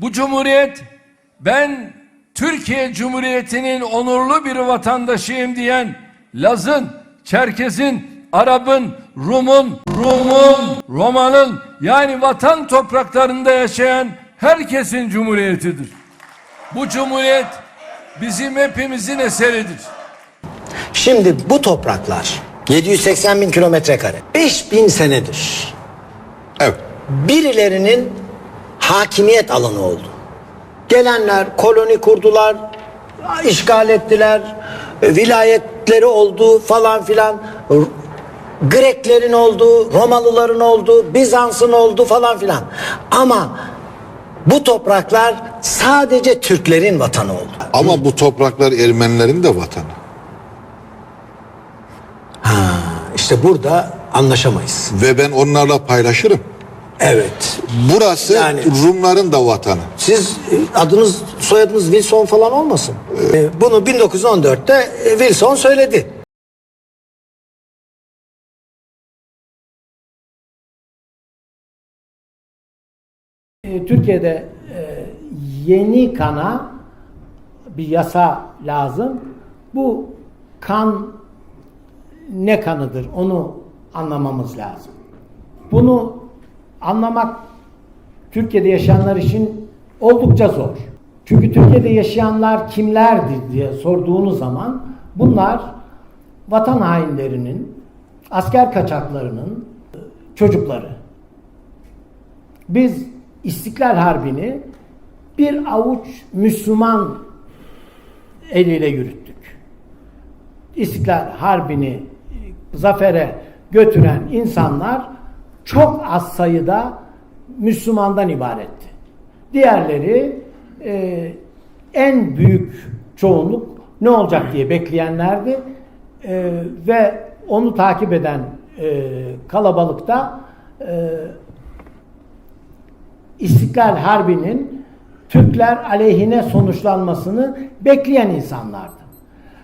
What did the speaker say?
Bu cumhuriyet ben Türkiye Cumhuriyeti'nin onurlu bir vatandaşıyım diyen Laz'ın, Çerkez'in, Arap'ın, Rum'un, Rum'un, Roman'ın yani vatan topraklarında yaşayan herkesin cumhuriyetidir. Bu cumhuriyet bizim hepimizin eseridir. Şimdi bu topraklar 780 bin kilometre kare. 5000 senedir Evet. birilerinin hakimiyet alanı oldu. Gelenler koloni kurdular, işgal ettiler, vilayetleri oldu falan filan. Greklerin oldu, Romalıların oldu, Bizans'ın oldu falan filan. Ama bu topraklar sadece Türklerin vatanı oldu. Ama bu topraklar Ermenilerin de vatanı. İşte burada anlaşamayız. Ve ben onlarla paylaşırım. Evet. Burası Yani- Rumların da vatanı. Siz e, adınız soyadınız Wilson falan olmasın? E, Bunu 1914'te e, Wilson söyledi. E, Türkiye'de e, yeni kana bir yasa lazım. Bu kan ne kanıdır onu anlamamız lazım. Bunu anlamak Türkiye'de yaşayanlar için oldukça zor. Çünkü Türkiye'de yaşayanlar kimlerdir diye sorduğunuz zaman bunlar vatan hainlerinin, asker kaçaklarının çocukları. Biz İstiklal Harbi'ni bir avuç Müslüman eliyle yürüttük. İstiklal Harbi'ni zafere götüren insanlar çok az sayıda Müslümandan ibaretti. Diğerleri e, en büyük çoğunluk ne olacak diye bekleyenlerdi E, ve onu takip eden e, kalabalıkta e, İstiklal Harbi'nin Türkler aleyhine sonuçlanmasını bekleyen insanlardı.